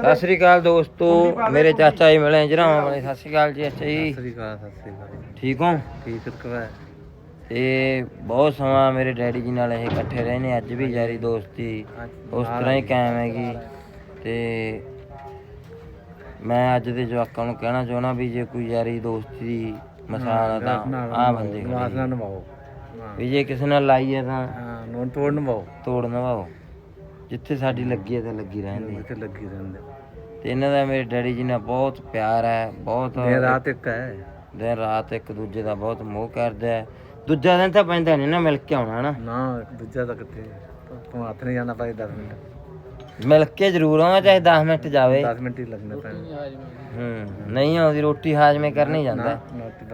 ਸਤਿ ਸ੍ਰੀ ਅਕਾਲ ਦੋਸਤੋ ਮੇਰੇ ਚਾਚਾ ਜੀ ਮਿਲੇ ਜਰਾਵਾਂ ਵਾਲੇ ਸਤਿ ਸ੍ਰੀ ਅਕਾਲ ਜੀ ਚਾਚਾ ਜੀ। ਸ੍ਰੀ ਅਕਾਲ ਸਤਿ ਸ੍ਰੀ ਅਕਾਲ। ਠੀਕ ਹੋ? ਠੀਕ ਕਵਾ ਤੇ ਬਹੁਤ ਸਮਾਂ ਮੇਰੇ ਡੈਡੀ ਜੀ ਨਾਲ ਇਹ ਇਕੱਠੇ ਰਹੇ ਨੇ ਅੱਜ ਵੀ ਯਾਰੀ ਦੋਸਤੀ ਉਸ ਤਰ੍ਹਾਂ ਹੀ ਕਾਇਮ ਹੈਗੀ। ਤੇ ਮੈਂ ਅੱਜ ਦੇ ਜਵਾਕਾਂ ਨੂੰ ਕਹਿਣਾ ਚਾਹੁੰਦਾ ਵੀ ਜੇ ਕੋਈ ਯਾਰੀ ਦੋਸਤੀ ਦੀ ਮਿਸਾਲ ਆ ਤਾਂ ਆ ਬੰਦੇ ਵਾਸਨਾ ਨਿਭਾਓ। ਵੀ ਜੇ ਕਿਸੇ ਨਾਲ ਲਾਈ ਹੈ ਤਾਂ ਹਾਂ ਨੋਨ ਤੋੜ ਨਿਭਾਓ। ਤੋੜ ਨਵਾਓ ਜਿੱਥੇ ਸਾਡੀ ਲੱਗੀ ਹੈ ਤਾਂ ਲੱਗੀ ਰਹਿੰਦੀ ਇੱਥੇ ਲੱਗੀ ਰਹਿੰਦੇ ਤੇ ਇਹਨਾਂ ਦਾ ਮੇਰੇ ਡੈਡੀ ਜੀ ਨਾਲ ਬਹੁਤ ਪਿਆਰ ਹੈ ਬਹੁਤ ਇਹ ਰਾਤ ਇੱਕ ਹੈ। ਦਿਨ ਰਾਤ ਇੱਕ ਦੂਜੇ ਦਾ ਬਹੁਤ ਮੋਹ ਕਰਦੇ ਹੈ। ਦੂਜਾ ਦਿਨ ਤਾਂ ਪੈਂਦਾ ਨਹੀਂ ਨਾ ਮਿਲ ਕੇ ਆਉਣਾ ਨਾ ਨਾ ਦੂਜਾ ਤਾਂ ਕਿੱਥੇ ਤੂੰ ਹੱਥ ਨਹੀਂ ਜਾਣਾ ਪਾਈ 10 ਮਿੰਟ। ਮਿਲ ਕੇ ਜ਼ਰੂਰ ਆਉਣਾ ਚਾਹੇ 10 ਮਿੰਟ ਜਾਵੇ। 10 ਮਿੰਟ ਹੀ ਲੱਗਣੇ ਪੈਣੇ। ਹੂੰ ਨਹੀਂ ਆਉਂਦੀ ਰੋਟੀ ਹਾਜ਼ਮੇ ਕਰਨੀ ਜਾਂਦਾ।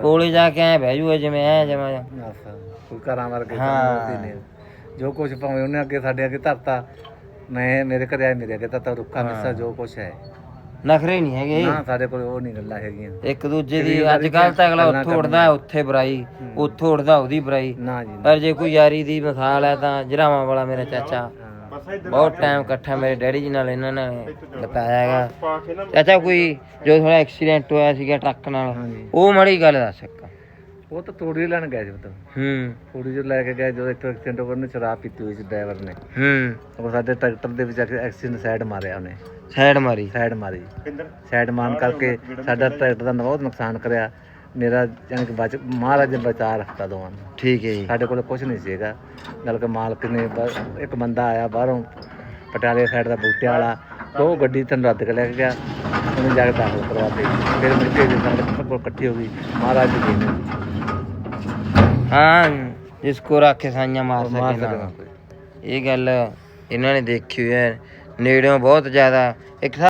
ਕੋਲੇ ਜਾ ਕੇ ਐ ਬਹਿ ਜੂਏ ਜਿਵੇਂ ਐ ਜਿਵੇਂ ਕੋਈ ਘਰਾਂ ਵਰਗੇ। ਕੰਮ ਨੇ। ਜੋ ਕੁਝ ਭਾਵੇਂ ਉਹਨੇ ਅੱਗੇ ਸਾਡੇ ਅੱਗੇ ਧਰਤਾ ਮੈਂ ਮੇਰੇ ਘਰੇ ਆਏ ਮੇਰੇ ਅੱਗੇ ਧਰਤਾ ਰੁੱਖਾ ਮਿੱਸਾ ਜੋ ਕੁਝ ਹੈ। ਨਖਰੇ ਨਹੀਂ ਹੈਗੇ ਨਾ ਸਾਡੇ ਕੋਲ ਉਹ ਨਹੀਂ ਗੱਲਾਂ ਹੈਗੀਆਂ। ਇੱਕ ਦੂਜੇ ਦੀ ਅੱਜ ਕੱਲ ਤਾਂ ਅਗਲਾ ਉੱਥੋਂ ਉੱਠਦਾ ਉੱਥੇ ਬੁਰਾਈ ਉੱਥੋਂ ਉੱਠਦਾ ਉਹਦੀ ਬੁਰਾਈ। ਨਾ ਜੀ ਨਾ। ਪਰ ਜੇ ਕੋਈ ਯਾਰੀ ਦੀ ਮਿਸਾਲ ਹੈ ਤਾਂ ਜਰਾਵਾਂ ਵਾਲਾ ਮੇਰਾ ਚਾਚਾ। ਬਹੁਤ ਟਾਈਮ ਇਕੱਠਾ ਮੇਰੇ ਡੈਡੀ ਜੀ ਨਾਲ ਇਹਨਾਂ ਨੇ ਬਿਤਾਇਆ ਹੈਗਾ। ਚਾਚਾ ਕੋਈ ਜੋ ਥੋੜਾ ਐਕਸੀਡੈਂਟ ਹੋਇਆ ਸੀਗਾ ਟਰੱਕ ਨਾਲ ਉਹ ਮਾੜੀ ਗੱਲ ਦੱਸ ਇੱਕ। ਉਹ ਤਾਂ ਤੋੜੀ ਲੈਣ ਗਏ ਸੀ ਤਾਂ ਹੂੰ। ਥੋੜੀ ਜਿਹੀ ਲੈ ਕੇ ਗਏ ਜਦੋਂ ਇੱਥੋਂ ਐਕਸੀਡੈਂਟ ਹੋਇਆ ਉਹਨੇ ਸ਼ਰਾਬ ਪੀਤੀ ਹੋਈ ਸੀ ਡਰਾਈਵਰ ਨੇ। ਹੂੰ। ਉਹ ਸਾਡੇ ਟਰੈਕਟਰ ਦੇ ਵਿੱਚ ਐਕਸੀਡੈਂਟ ਸਾਈਡ ਮਾਰਿਆ ਉਹਨੇ। ਸਾਈਡ ਮਾਰੀ? ਸਾਈਡ ਮਾਰੀ। ਸਾਈਡ ਮਾਰਨ ਕਰਕੇ ਸਾਡਾ ਟਰੈਕਟਰ ਦਾ ਬਹੁਤ ਨੁਕਸਾਨ ਕਰਿਆ। ਮੇਰਾ ਯਾਨੀ ਕਿ ਬਚ ਮਹਾਰਾਜ ਨੇ ਬਚਾ ਰੱਖਤਾ ਦੋਵਾਂ ਨੂੰ। ਠੀਕ ਹੈ ਜੀ। ਸਾਡੇ ਕੋਲ ਕੁਝ ਨਹੀਂ ਸੀਗਾ। ਗੱਲ ਕਿ ਮਾਲਕ ਨੇ ਇੱਕ ਬੰਦਾ ਆਇਆ ਬਾਹਰੋਂ ਪਟਿਆਲੇ ਸਾਈਡ ਦਾ ਬੂਟੇ ਵਾਲਾ। ਉਹ ਗੱਡੀ ਤੈਨੂੰ ਰੱਦ ਕੇ ਲੈ ਕੇ ਗਿਆ। ਉਹਨੇ ਜਾ ਕੇ ਦਾਖਲ ਕਰਵਾ ਦੇ ਫਿਰ ਮਿੱਟੀ ਦੇ ਸਾਡੇ ਕੋਲ ਇਕੱਠੀ ਹੋ ਗਈ। ਮਹਾਰਾਜ ਦੀ ਦੇਣ ਹੈ। ਹਾਂ ਜਿਸ ਕੋ ਰੱਖੇ ਸਾਈਆਂ ਮਾਰ ਮਾਰ ਸਕੇ ਸਕਦਾ ਇਹ ਗੱਲ ਇਹਨਾਂ ਨੇ ਦੇਖੀ